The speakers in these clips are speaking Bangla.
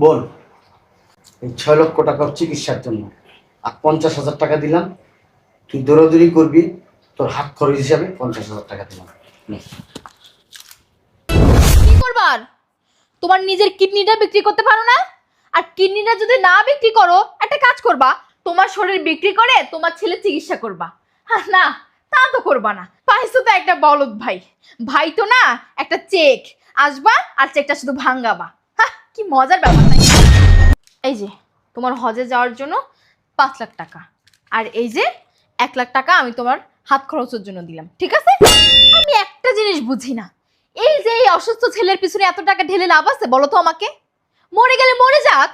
বোন, এই ছয় লক্ষ টাকা চিকিৎসার জন্য। আর পঞ্চাশ হাজার টাকা দিলাম। তুই দৌড়াদৌড়ি করবি, তোর হাত খরচ হিসাবে পঞ্চাশ হাজার টাকা দিলাম। কি করবার তোমার নিজের কিডনিটা বিক্রি করতে পারো না? আর কিডনিটা যদি না বিক্রি করো, একটা কাজ করবা। তোমার শরীর বিক্রি করে তোমার ছেলে চিকিৎসা করবা। না, তা তো করবা না। পাইছো তো একটা বলদ ভাই। ভাই তো না, একটা চেক। আসবা আর চেকটা শুধু ভাঙ্গাবা। কি মজার ব্যাপার তাই না? এই যে, তোমার হজে যাওয়ার জন্য পাঁচ লাখ টাকা। আর এই যে, এক লাখ টাকা আমি তোমার হাত খরচের জন্য দিলাম, ঠিক আছে? আমি একটা জিনিস বুঝি না। এই যে এই অসুস্থ ছেলের পিছনে এত টাকা ঢেলে লাভ আছে, বলো তো আমাকে। মরে গেলে মরে যাক,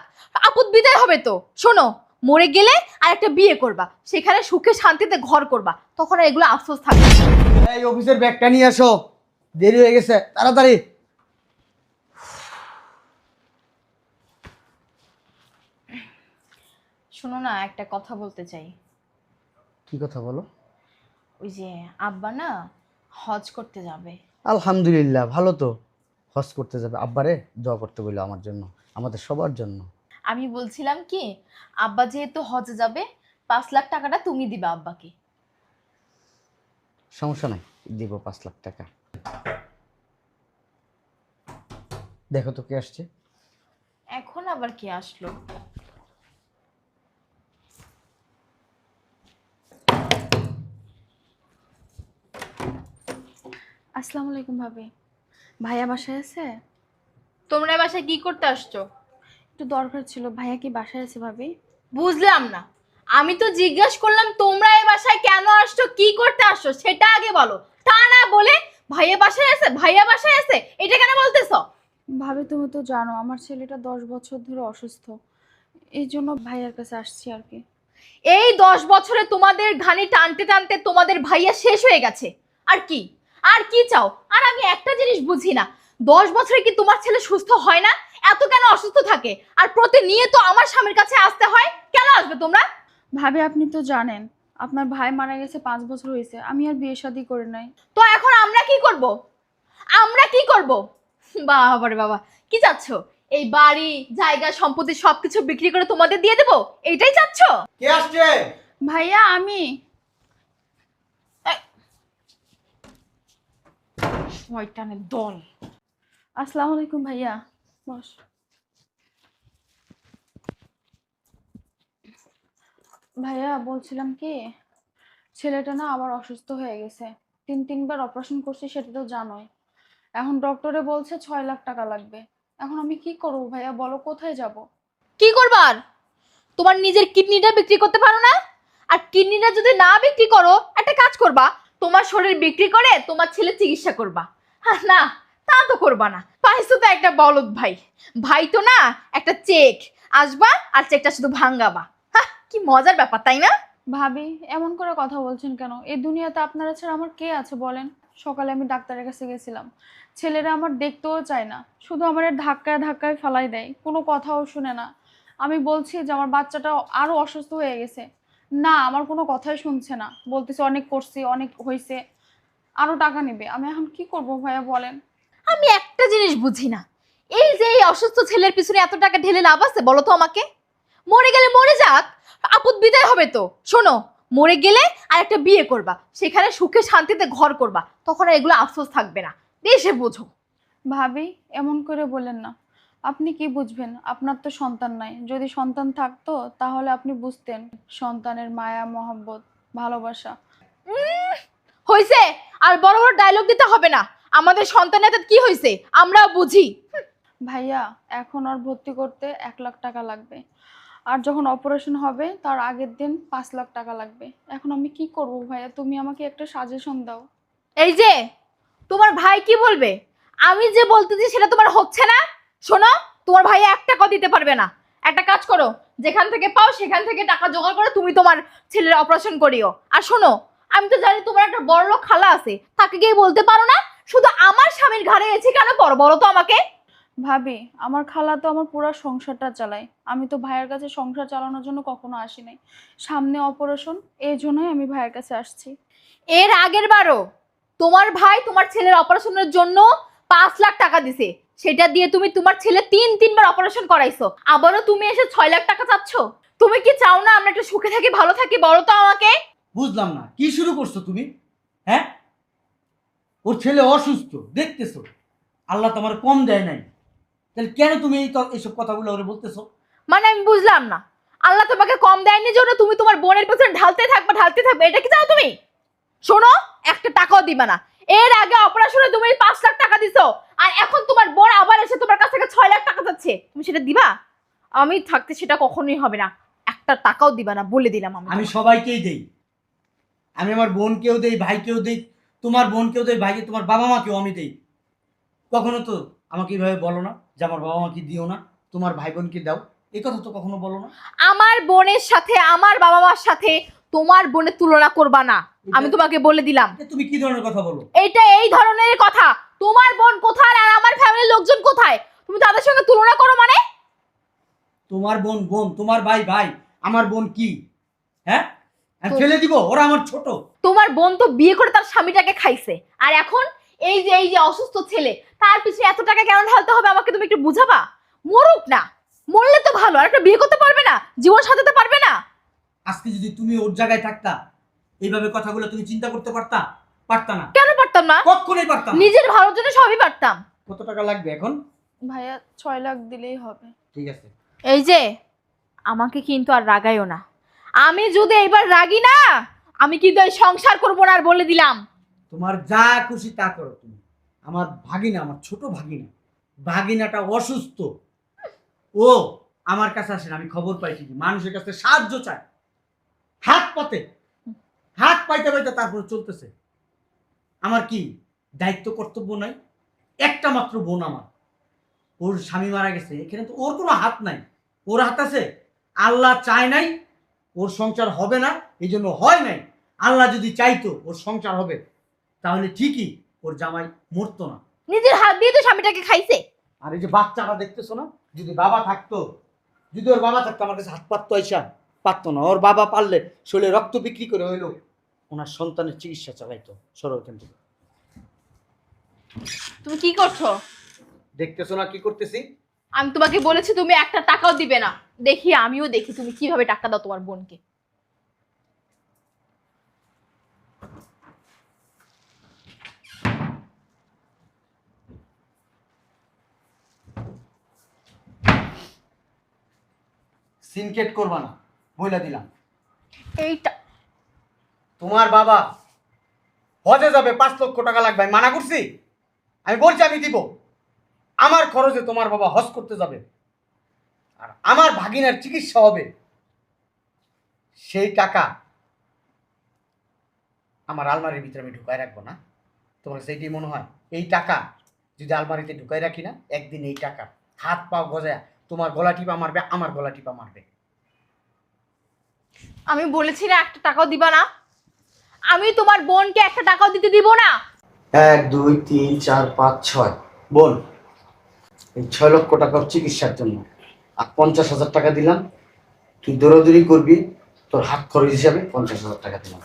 আপদ বিদায় হবে তো। শোনো, মরে গেলে আর একটা বিয়ে করবা। সেখানে সুখে শান্তিতে ঘর করবা। তখন আর এগুলো আফসোস থাকবে এই অফিসের ব্যাগটা নিয়ে আসো। দেরি হয়ে গেছে, তাড়াতাড়ি। শোনো না একটা কথা বলতে চাই। কি কথা বলো? ওই যে আব্বা না হজ করতে যাবে। আলহামদুলিল্লাহ ভালো তো। হজ করতে যাবে। আব্বারে দোয়া করতে বলল আমার জন্য আমাদের সবার জন্য। আমি বলছিলাম কি আব্বা যেহেতু হজে যাবে পাঁচ লাখ টাকাটা তুমি দিবা আব্বাকে। সমস্যা নাই দিব পাঁচ লাখ টাকা। দেখো তো কে আসছে। এখন আবার কে আসলো? আসসালামু আলাইকুম ভাবি। ভাইয়া বাসায় আছে? তোমরা এ বাসায় কি করতে আসছো? একটু দরকার ছিল ভাইয়া কি বাসায় আছে ভাবি? বুঝলাম না। আমি তো জিজ্ঞেস করলাম তোমরা এই বাসায় কেন আসছো কি করতে আসছো সেটা আগে বলো। তা না বলে ভাইয়া বাসায় আছে ভাইয়া বাসায় আছে এটা কেন বলতেছো? ভাবি তুমি তো জানো আমার ছেলেটা দশ বছর ধরে অসুস্থ। এই জন্য ভাইয়ার কাছে আসছি আর কি। এই দশ বছরে তোমাদের ঘানি টানতে টানতে তোমাদের ভাইয়া শেষ হয়ে গেছে। আর কি? আর কি চাও? আর আমি একটা জিনিস বুঝি না। দশ বছরে কি তোমার ছেলে সুস্থ হয় না? এত কেন অসুস্থ থাকে? আর প্রতিনিয়ত আমার স্বামীর কাছে আসতে হয়? কেন আসবে তোমরা? ভাবি আপনি তো জানেন আপনার ভাই মারা গেছে পাঁচ বছর হয়েছে। আমি আর বিয়ে শাদি করে নাই। তো এখন আমরা কি করব? আমরা কি করব? বাবা রে বাবা কি চাচ্ছ? এই বাড়ি জায়গা সম্পত্তি সবকিছু বিক্রি করে তোমাদের দিয়ে দেবো? এইটাই চাচ্ছ? কে আসছে? ভাইয়া আমি। শয়তানের দল। আসসালামু আলাইকুম ভাইয়া বস। ভাইয়া বলছিলাম কি ছেলেটা না আবার অসুস্থ হয়ে গেছে। তিন তিনবার অপারেশন করছি সেটা তো জানোই। এখন ডক্টরে বলছে ছয় লাখ টাকা লাগবে। এখন আমি কি করব ভাইয়া বলো কোথায় যাব? কি করবার তোমার নিজের কিডনিটা বিক্রি করতে পারো না? আর কিডনিটা যদি না বিক্রি করো একটা কাজ করবা তোমার শরীর বিক্রি করে তোমার ছেলে চিকিৎসা করবা। না, তা তো করবা না। পাইছো তো একটা বলদ ভাই। ভাই তো না, একটা চেক। আসবা আর চেকটা শুধু ভাঙ্গাবা। হ্যাঁ কি মজার ব্যাপার, তাই না? ভাবি, এমন করে কথা বলছেন কেন? এই দুনিয়াতে আপনারা ছাড়া আমার কে আছে বলেন? সকালে আমি ডাক্তারের কাছে গেছিলাম। ছেলেরা আমার দেখতেও চায় না। শুধু আমার ধাক্কায় ধাক্কায় ফেলাই দেয়। কোনো কথাও শুনে না। আমি বলছি যে আমার বাচ্চাটা আরও অসুস্থ হয়ে গেছে। না আমার কোনো কথাই শুনছে না। বলতেছে অনেক করছি অনেক হয়েছে আরও টাকা নেবে। আমি এখন কি করব ভাইয়া বলেন? আমি একটা জিনিস বুঝি না। এই যে এই অসুস্থ ছেলের পিছনে এত টাকা ঢেলে লাভ আছে বলো তো আমাকে। মরে গেলে মরে যাক আপদ বিদায় হবে তো। শোনো মরে গেলে আর একটা বিয়ে করবা। সেখানে সুখে শান্তিতে ঘর করবা। তখন আর এগুলো আফসোস থাকবে না। দেশে বোঝো। ভাবি এমন করে বলেন না। আপনি কি বুঝবেন? আপনার তো সন্তান নাই। যদি সন্তান থাকতো তাহলে আপনি বুঝতেন সন্তানের মায়া মহব্বত ভালোবাসা। হয়েছে আর বড় বড় ডায়লগ দিতে হবে না। আমাদের সন্তানের হাতে কি হয়েছে আমরা বুঝি। ভাইয়া এখন আর ভর্তি করতে এক লাখ টাকা লাগবে। আর যখন অপারেশন হবে তার আগের দিন পাঁচ লাখ টাকা লাগবে। এখন আমি কি করব ভাইয়া? তুমি আমাকে একটা সাজেশন দাও। এই যে তোমার ভাই কি বলবে? আমি যে বলতেছি সেটা তোমার হচ্ছে না? শোনো তোমার ভাই এক টাকা দিতে পারবে না। একটা কাজ করো যেখান থেকে পাও সেখান থেকে টাকা জোগাড় করে তুমি তোমার ছেলের অপারেশন করিও। আর শোনো আমি তো জানি তোমার একটা বড় লোক খালা আছে তাকে গিয়ে বলতে পারো না শুধু আমার স্বামীর ঘাড়ে এসে কেন পড়ো বলো তো আমাকে? ভাবি আমার খালা তো আমার পুরো সংসারটা চালায়। আমি তো ভাইয়ের কাছে সংসার চালানোর জন্য কখনো আসি নাই। সামনে অপারেশন এই জন্যই আমি ভাইয়ের কাছে আসছি। এর আগের বারও তোমার ভাই তোমার ছেলের অপারেশনের জন্য পাঁচ লাখ টাকা দিছে। সেটা দিয়ে তুমি তোমার ছেলে তিন তিনবার অপারেশন করাইছো। আবারও তুমি এসে ছয় লাখ টাকা চাচ্ছ? তুমি কি চাও না আমরা একটু সুখে থাকি ভালো থাকি বলো তো আমাকে? বুঝলাম না কি শুরু করছ তুমি? হ্যাঁ? ওর ছেলে অসুস্থ দেখতেছো? আল্লাহ তোমার কম দেয় নাই। তাহলে কেন তুমি এই এইসব কথাগুলো ওরে বলতেছো? মানে আমি বুঝলাম না। আল্লাহ তোমাকে কম দেয়নি জন্য তুমি তোমার বোনের পেছনে ঢালতে থাকবে ঢালতে থাকবে এটা কি চাও তুমি? শোনো একটা টাকাও দিবে না। এর আগে অপারেশনে তুমি পাঁচ লাখ টাকা দিছো। আর এখন তোমার বোন আবার এসে তোমার কাছ থেকে ছয় লাখ টাকা যাচ্ছে তুমি সেটা দিবা? আমি থাকতে সেটা কখনোই হবে না। একটা টাকাও দিবা না বলে দিলাম আমি আমি সবাইকেই দেই। আমি আমার বোনকেও দেই ভাইকেও দেই তোমার বোনকেও দেই ভাইকে তোমার বাবা মাকেও আমি দেই। কখনো তো আমাকে এইভাবে বলো না যে আমার বাবা মাকে দিও না তোমার ভাই বোনকে দাও। এই কথা তো কখনো বলো না। আমার বোনের সাথে আমার বাবা মার সাথে তোমার বোনের তুলনা করবা না। আমি তোমাকে বলে দিলাম। এ তুমি কি ধরনের কথা বলো? এটা এই ধরনের কথা। তোমার বোন কোথায় আর আমার ফ্যামিলির লোকজন কোথায়? তুমি তাদের সঙ্গে তুলনা করো মানে? তোমার বোন বোন তোমার ভাই ভাই আমার বোন কি? হ্যাঁ? ফেলে দিব ওরা আমার ছোট। তোমার বোন তো বিয়ে করে তার স্বামীটাকে খাইছে। আর এখন এই যে এই যে অসুস্থ ছেলে তার পিছনে এত টাকা কেন ঢালতে হবে আমাকে তুমি একটু বুঝাবা? মরুক না মরলে তো ভালো আর একটা বিয়ে করতে পারবে না জীবন সাজাতে পারবে না। আজকে যদি তুমি ওর জায়গায় থাকতা এইভাবে কথাগুলো তুমি চিন্তা করতে পারতা পারতা না। কেন পারতাম না? কখনোই পারতাম নিজের ভালোর জন্য সবই পারতাম। কত টাকা লাগবে এখন? ভাইয়া ছয় লাখ দিলেই হবে। ঠিক আছে। এই যে আমাকে কিন্তু আর রাগাইও না। আমি যদি এইবার রাগি না আমি কিন্তু এই সংসার করব না আর বলে দিলাম। তোমার যা খুশি তা করো তুমি। আমার ভাগিনা আমার ছোট ভাগিনা ভাগিনাটা অসুস্থ। ও আমার কাছে আসে না আমি খবর পাইছি কি মানুষের কাছে সাহায্য চায়। হাত পাতে। হাত পাইতে পাইতে তারপরে চলতেছে। আমার কি দায়িত্ব কর্তব্য নাই? একটা মাত্র বোন আমার। ওর স্বামী মারা গেছে এখানে তো ওর কোনো হাত নাই। ওর হাত আছে আল্লাহ চায় নাই ওর সংসার হবে না এই জন্য হয় নাই। আল্লাহ যদি চাইতো ওর সংসার হবে তাহলে ঠিকই ওর জামাই মরতো না। নিজের হাত দিয়ে তো স্বামীটাকে খাইছে। আর এই যে বাচ্চাটা দেখতেছো না যদি বাবা থাকতো যদি ওর বাবা থাকতো আমার কাছে হাত পাততো আইসা। পারতো না ওর বাবা পারলে শরীরে রক্ত বিক্রি করে হইল। ওনার সন্তানের চিকিৎসা চালাইতো সরো এখান থেকে তুমি কি করছ? দেখতেছো না কি করতেছি? আমি তোমাকে বলেছি তুমি একটা টাকাও দিবে না। দেখি আমিও দেখি তুমি কীভাবে টাকা দাও তোমার বোনকে। সিনকেট করবা না বইলা দিলাম। এইটা তোমার বাবা হজে যাবে, পাঁচ লক্ষ টাকা লাগবে মানা করছি। আমি বলছি, আমি দিব। আমার খরচে তোমার বাবা হজ করতে যাবে। আর আমার ভাগিনার চিকিৎসা হবে। সেই টাকা আমার আলমারির ভিতরে আমি ঢুকায় রাখব না। তোমার সেইটি মনে হয়? এই টাকা যদি আলমারিতে ঢুকাই রাখি না, একদিন এই টাকা হাত পা গজায় তোমার গলা টিপা মারবে, আমার গলা টিপা মারবে। আমি বলেছি না, একটা টাকাও দিবা না। আমি তোমার বোনকে একটা টাকাও দিতে দিব না। এক দুই তিন চার পাঁচ ছয়। বোন এই ছয় লক্ষ টাকা চিকিৎসার জন্য। আর পঞ্চাশ হাজার টাকা দিলাম। তুই দৌড়াদৌড়ি করবি তোর হাত খরচ হিসাবে পঞ্চাশ হাজার টাকা দিলাম।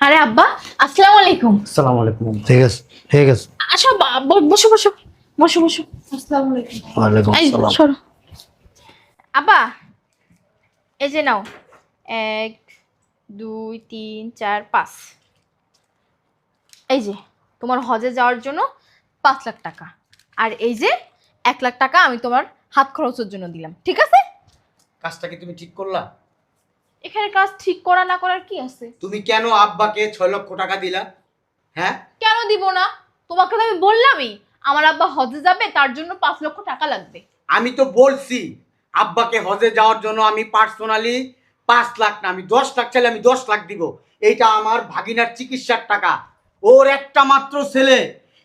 আরে আব্বা আসসালামু আলাইকুম। আসসালামু আলাইকুম। ঠিক আছে ঠিক আছে। আসো বা- ব- বসো বসো বসো বসো। আসসালামু আলাইকুম। ওয়ালাইকুম এই আসসালাম। আব্বা এই যে নাও। এক দুই তিন চার পাঁচ। এই যে তোমার হজে যাওয়ার জন্য পাঁচ লাখ টাকা। আর এই যে এক লাখ টাকা আমি তোমার হাত খরচের জন্য দিলাম ঠিক আছে? কাজটা কি তুমি ঠিক করলা? এখানে কাজ ঠিক করা না করার কি আছে? তুমি কেন আব্বাকে ছয় লক্ষ টাকা দিলা? হ্যাঁ? কেন দিব না? তোমাকে তো আমি বললামই আমার আব্বা হজে যাবে তার জন্য পাঁচ লক্ষ টাকা লাগবে। আমি তো বলছি আব্বাকে হজে যাওয়ার জন্য আমি পার্সোনালি পাঁচ লাখ না আমি দশ লাখ চাইলে আমি দশ লাখ দিব। এইটা আমার ভাগিনার চিকিৎসার টাকা। ওর একটা মাত্র ছেলে।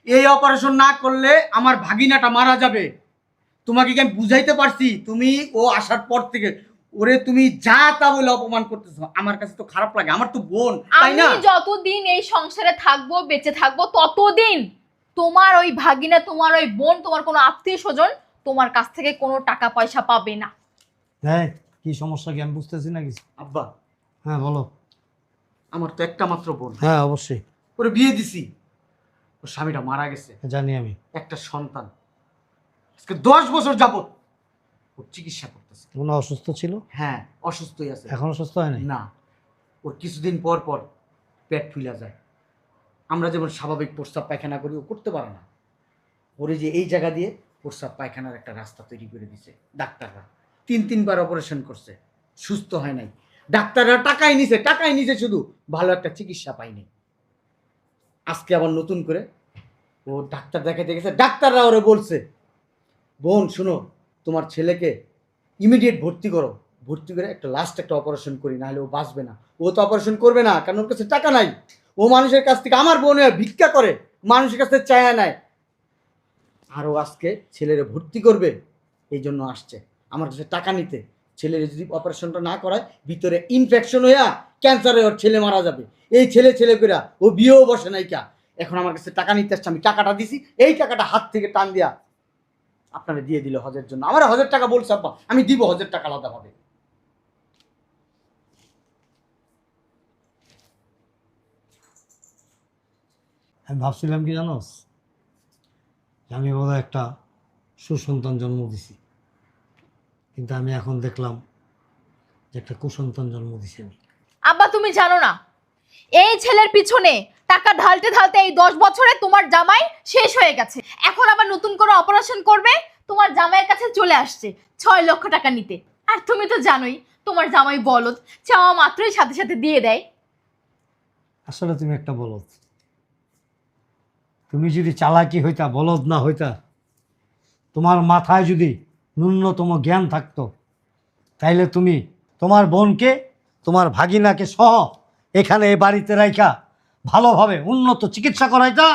এই অপারেশন না করলে আমার ভাগিনাটা মারা যাবে। তোমাকে কি আমি বুঝাইতে পারছি? তুমি ও আসার পর থেকে ওরে তুমি যা তা বলে অপমান করতেছো। আমার কাছে তো খারাপ লাগে। আমার তো বোন তাই না? আমি যতদিন এই সংসারে থাকব বেঁচে থাকব ততদিন তোমার ওই ভাগিনা তোমার ওই বোন তোমার কোনো আত্মীয় স্বজন তোমার কাছ থেকে কোনো টাকা পয়সা পাবে না। হ্যাঁ কি সমস্যা কি আমি বুঝতেছি না কিছু? আব্বা। হ্যাঁ বলো। আমার তো একটা মাত্র বোন। হ্যাঁ অবশ্যই। ওরে বিয়ে দিছি। ওর স্বামীটা মারা গেছে। জানি আমি। একটা সন্তান। আজকে দশ বছর যাবত ওর চিকিৎসা করতেছে। কোনো অসুস্থ ছিল? হ্যাঁ অসুস্থই আছে। এখনও অসুস্থ হয় না। ওর কিছুদিন পর পর পেট ফুলা যায়। আমরা যেমন স্বাভাবিক প্রস্রাব পায়খানা করি ও করতে পারে না। ওরে যে এই জায়গা দিয়ে প্রস্রাব পায়খানার একটা রাস্তা তৈরি করে দিছে ডাক্তাররা। তিন তিনবার অপারেশন করছে। সুস্থ হয় নাই। ডাক্তাররা টাকাই নিছে টাকাই নিছে শুধু। ভালো একটা চিকিৎসা পায়নি। আজকে আবার নতুন করে ও ডাক্তার দেখাতে গেছে। ডাক্তাররা ওরে বলছে, বোন, শুনো, তোমার ছেলেকে ইমিডিয়েট ভর্তি করো। ভর্তি করে একটা লাস্ট একটা অপারেশন করি, নাহলে ও বাঁচবে না। ও তো অপারেশন করবে না, কারণ ওর কাছে টাকা নাই। ও মানুষের কাছ থেকে, আমার বোন ভিক্ষা করে, মানুষের কাছ চায়া নেয়। আরও আজকে ছেলেরে ভর্তি করবে এই জন্য আসছে। আমার কাছে টাকা নিতে। ছেলের যদি অপারেশনটা না করায়, ভিতরে ইনফেকশন হইয়া ক্যান্সারে ওর ছেলে মারা যাবে। এই ছেলে ছেলে কইরা ও বিয়েও বসে নাই কা। এখন আমার কাছে টাকা নিতে আসছে, আমি টাকাটা দিছি, এই টাকাটা হাত থেকে টান দিয়া আপনারা দিয়ে দিল হজের জন্য। আমার হজের টাকা বলছে, আব্বা, আমি দিব হজের টাকা আলাদা হবে আমি ভাবছিলাম কি জানোস? আমি বোধহয় একটা সুসন্তান জন্ম দিছি। কিন্তু আমি এখন দেখলাম যে একটা কুসন্তান জন্ম দিছি আমি আব্বা তুমি জানো না এই ছেলের পিছনে টাকা ঢালতে ঢালতে এই দশ বছরে তোমার জামাই শেষ হয়ে গেছে। এখন আবার নতুন করে অপারেশন করবে তোমার জামাইয়ের কাছে চলে আসছে ছয় লক্ষ টাকা নিতে। আর তুমি তো জানোই তোমার জামাই বলদ চাওয়া মাত্রই সাথে সাথে দিয়ে দেয়। আসলে তুমি একটা বলদ। তুমি যদি চালাকি হইতা বলদ না হইতা তোমার মাথায় যদি ন্যূনতম জ্ঞান থাকতো। তাইলে তুমি তোমার বোনকে তোমার ভাগিনাকে সহ এখানে এ বাড়িতে রাইখা ভালোভাবে উন্নত চিকিৎসা করাইতা।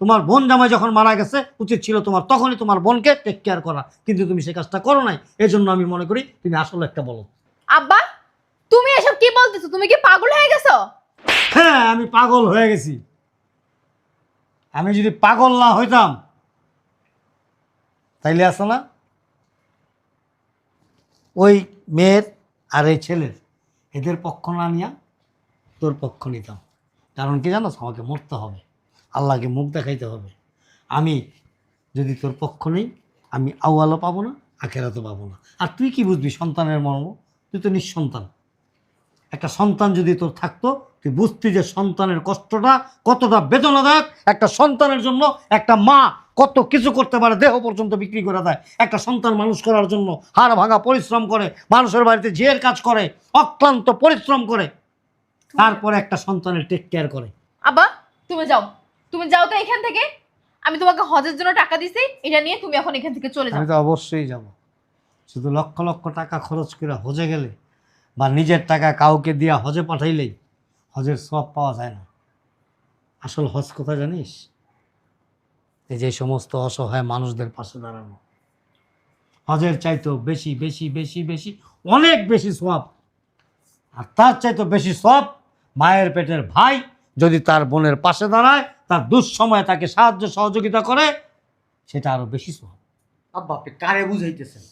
তোমার বোন জামাই যখন মারা গেছে উচিত ছিল তোমার তখনই তোমার বোনকে টেক কেয়ার করা। কিন্তু তুমি সে কাজটা করো নাই। এই জন্য আমি মনে করি তুমি আসলে একটা বলো আব্বা তুমি এসব কি বলতেছো? তুমি কি পাগল হয়ে গেছো? হ্যাঁ আমি পাগল হয়ে গেছি। আমি যদি পাগল না হইতাম তাইলে আসো না? ওই মেয়ের আর এই ছেলের। এদের পক্ষ না নিয়া তোর পক্ষ নিতাম। কারণ কি জানো আমাকে মরতে হবে। আল্লাহকে মুখ দেখাইতে হবে। আমি যদি তোর পক্ষ নেই, আমি আউয়ালও পাবো না, আখেরাতও পাবো না। আর তুই কি বুঝবি সন্তানের মর্ম? তুই তো নিঃসন্তান। একটা সন্তান যদি তোর থাকতো তুই বুঝতি যে সন্তানের কষ্টটা কতটা বেদনাদায়ক। একটা সন্তানের জন্য একটা মা কত কিছু করতে পারে দেহ পর্যন্ত বিক্রি করে দেয়। একটা সন্তান মানুষ করার জন্য হাড় ভাঙা পরিশ্রম করে মানুষের বাড়িতে জের কাজ করে অক্লান্ত পরিশ্রম করে তারপরে একটা সন্তানের টেক কেয়ার করে। আব্বা তুমি যাও। তুমি যাও তো এখান থেকে। আমি তোমাকে হজের জন্য টাকা দিছি এটা নিয়ে তুমি এখন এখান থেকে চলে যাও। আমি তো অবশ্যই যাব। শুধু লক্ষ লক্ষ টাকা খরচ করে হজে গেলে বা নিজের টাকা কাউকে দিয়া হজে পাঠাইলেই হজের সব পাওয়া যায় না। আসল হজ কথা জানিস? এই যে সমস্ত অসহায় মানুষদের পাশে দাঁড়ানো। হজের চাইতো বেশি বেশি বেশি বেশি, অনেক বেশি সব আর তার চাইতো বেশি সব মায়ের পেটের ভাই যদি তার বোনের পাশে দাঁড়ায়, তার দুঃসময়ে তাকে সাহায্য, সহযোগিতা করে, সেটা আরও বেশি সব আব্বা, আপনি কারে বুঝাইতেছেন?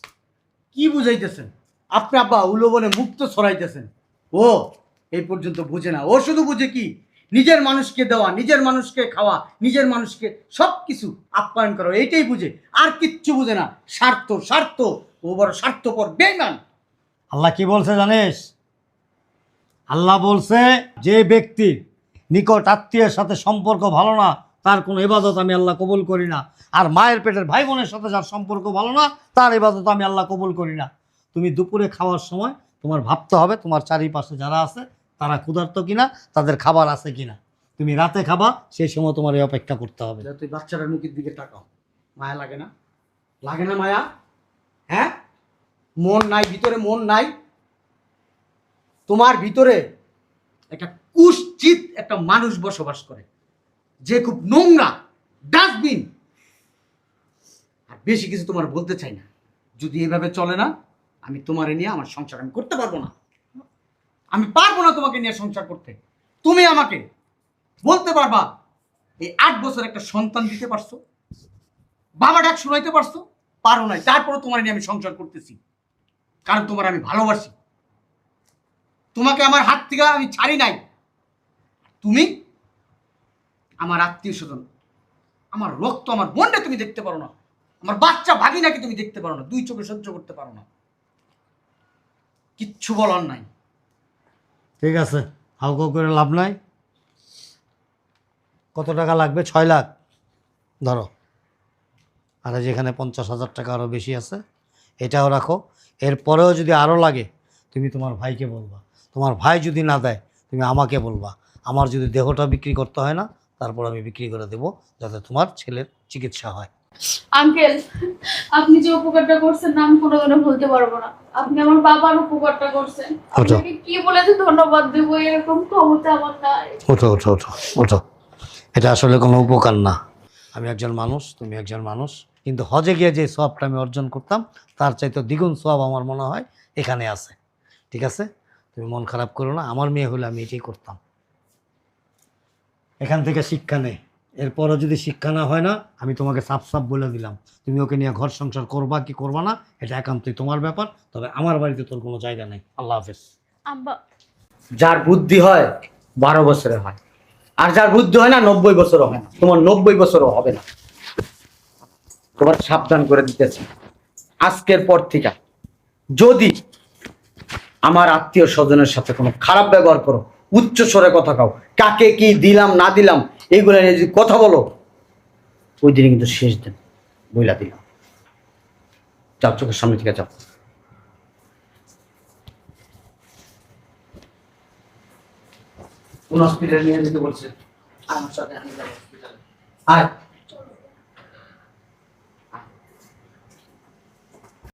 কি বুঝাইতেছেন? আপনি আব্বা, উলোবনে মুক্ত ছড়াইতেছেন। ও এই পর্যন্ত বুঝে না। ও শুধু বুঝে কি? নিজের মানুষকে দেওয়া, নিজের মানুষকে খাওয়া, নিজের মানুষকে সব কিছু আপ্যায়ন করা, এইটাই বুঝে। আর কিচ্ছু বুঝে না। স্বার্থ স্বার্থ, ও বড় স্বার্থপর বেমান আল্লাহ কি বলছে জানিস? আল্লাহ বলছে, যে ব্যক্তি নিকট আত্মীয়ের সাথে সম্পর্ক ভালো না, তার কোনো ইবাদত আমি আল্লাহ কবুল করি না। আর মায়ের পেটের ভাই বোনের সাথে যার সম্পর্ক ভালো না, তার ইবাদত আমি আল্লাহ কবুল করি না। তুমি দুপুরে খাওয়ার সময় তোমার ভাবতে হবে, তোমার চারিপাশে যারা আছে তারা ক্ষুধার্ত কিনা, তাদের খাবার আছে কিনা। তুমি রাতে খাবা, সেই সময় তোমার এই অপেক্ষা করতে হবে। তুই বাচ্চাটার মুখের দিকে তাকাও। মায়া লাগে না? লাগে না মায়া? হ্যাঁ? মন নাই, ভিতরে মন নাই। তোমার ভিতরে একটা কুশ্চিত একটা মানুষ বসবাস করে। যে খুব নোংরা, ডাস্টবিন। আর বেশি কিছু তোমার বলতে চাই না। যদি এভাবে চলে না, আমি তোমার নিয়ে আমার সংসার আমি করতে পারব না। আমি পারব না তোমাকে নিয়ে সংসার করতে। তুমি আমাকে বলতে পারবা, এই আট বছর একটা সন্তান দিতে পারছ, বাবা ডাক শোনাইতে পারছ, পারো নাই তারপরে তোমার নিয়ে আমি সংসার করতেছি। কারণ তোমার আমি ভালোবাসি। তোমাকে আমার হাত থেকে আমি ছাড়ি নাই। তুমি আমার আত্মীয় স্বজন, আমার রক্ত আমার বোনটা তুমি দেখতে পারো না। আমার বাচ্চা ভাগিনাকে তুমি দেখতে পারো না, দুই চোখে সহ্য করতে পারো না। কিচ্ছু বলার নাই। ঠিক আছে, হাউ কাউ করে লাভ নাই। কত টাকা লাগবে? ছয় লাখ। ধরো। আর যেখানে পঞ্চাশ হাজার টাকা আরও বেশি আছে, এটাও রাখো। এরপরেও যদি আরও লাগে, তুমি তোমার ভাইকে বলবা। তোমার ভাই যদি না দেয়, তুমি আমাকে বলবা। আমার যদি দেহটা বিক্রি করতে হয় না, তারপর আমি বিক্রি করে দেবো, যাতে তোমার ছেলের চিকিৎসা হয়। আঙ্কেল আপনি যে উপকারটা করছেন না আমি কোনোদিনও ভুলতে পারব না। আপনি আমার বাবার উপকারটা করছেন। আপনাকে কি বলে যে ধন্যবাদ দেবো এরকম ক্ষমতা আমার নাই। ওঠো ওঠো ওঠো ওঠো। এটা আসলে কোনো উপকার না। আমি একজন মানুষ তুমি একজন মানুষ। কিন্তু হজে গিয়ে যে সবটা আমি অর্জন করতাম তার চাইতে দ্বিগুণ সব আমার মনে হয় এখানে আছে। ঠিক আছে? তুমি মন খারাপ করো না। আমার মেয়ে হলে আমি এটাই করতাম। এখান থেকে শিক্ষা নেই। এরপরও যদি শিক্ষা না হয় না আমি তোমাকে সাফ সাফ বলে দিলাম। তুমি ওকে নিয়ে ঘর সংসার করবা কি করবা না এটা একান্তই তোমার ব্যাপার তবে আমার বাড়িতে তোর কোনো জায়গা নেই। আল্লাহ হাফেজ। আব্বা। যার বুদ্ধি হয় বারো বছরে হয়। আর যার বুদ্ধি হয় না নব্বই বছরও হয় না। তোমার নব্বই বছরও হবে না। তোমার সাবধান করে দিতেছি। আজকের পর থেকে যদি আমার আত্মীয় স্বজনের সাথে কোনো খারাপ ব্যবহার করো উচ্চ স্বরে কথা কাও। কাকে কি দিলাম না দিলাম এইগুলো নিয়ে যদি কথা বলো ওই দিনে কিন্তু শেষ দিন বইলা দিল যাও চোখের সামনে থেকে যাও কোন হসপিটালে নিয়ে যেতে বলছে? আমার সাথে আমি যাব হসপিটালে আয়